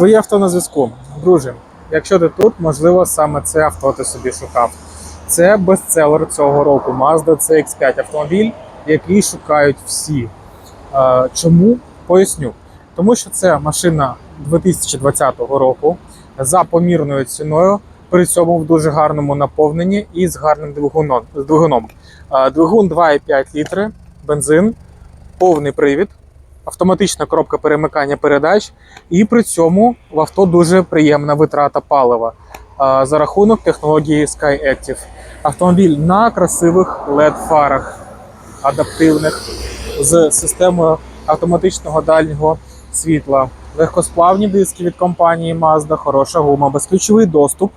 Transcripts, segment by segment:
Твоє авто на зв'язку. Друже, якщо ти тут, можливо, саме це авто ти собі шукав. Це бестселер цього року Mazda CX5 автомобіль, який шукають всі. Е, Чому? Поясню. Тому що це машина 2020 року за помірною ціною, при цьому в дуже гарному наповненні і з гарним двигуном. Е, Двигун 2,5 літри, бензин, повний привід, автоматична коробка перемикання передач, і при цьому в авто дуже приємна витрата палива за рахунок технології SkyActiv. Автомобіль на красивих LED-фарах адаптивних з системою автоматичного дальнього світла, легкосплавні диски від компанії Mazda, хороша гума, безключовий доступ.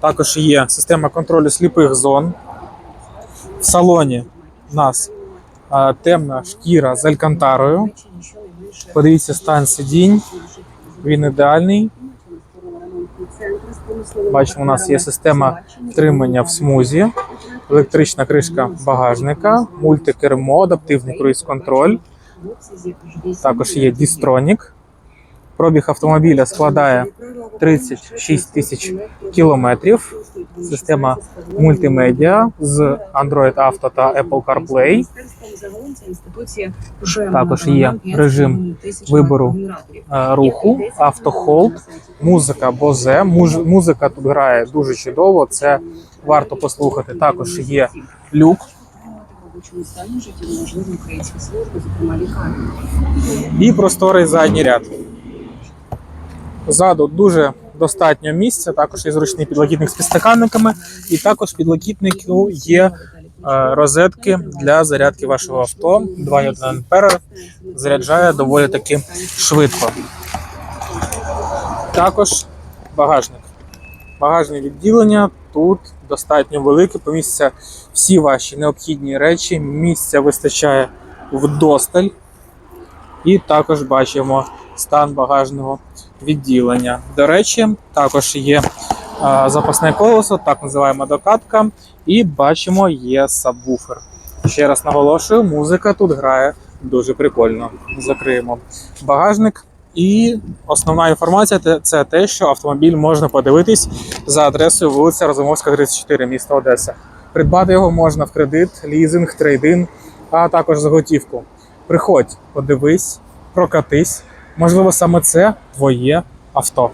Також є система контролю сліпих зон. В салоні у нас темна шкіра з алькантарою. Подивіться стан сидінь. Він ідеальний. Бачимо, у нас є система втримання в смузі, електрична кришка багажника, мультикермо, адаптивний круїз-контроль. Також є дістронік. Пробіг автомобіля складає 36 тисяч кілометрів. Система мультимедіа з Android Auto та Apple CarPlay. Також є режим вибору, Е, Руху, автохолд, музика. Муж- Музика тут грає дуже чудово. Це варто послухати. Також є люк. і просторий задній ряд. Ззаду дуже достатньо місця, також є зручний підлокітник з підстаканниками, і також підлокітнику є е, розетки для зарядки вашого авто. 2,1 ампера заряджає доволі таки швидко. Також багажник. Багажне відділення тут достатньо велике, помістяться всі ваші необхідні речі. Місця вистачає вдосталь. І також бачимо стан багажного відділення. До речі, також є запасне колесо, так називаємо докатка, і бачимо, є сабвуфер. Ще раз наголошую, музика тут грає дуже прикольно. Закриємо багажник. І основна інформація це те, що автомобіль можна подивитись за адресою вулиця Розумовська, 34, місто Одеса. Придбати його можна в кредит, лізинг, трейдин, а також за готівку. Приходь, подивись, прокатись. Можливо, саме це твоє авто.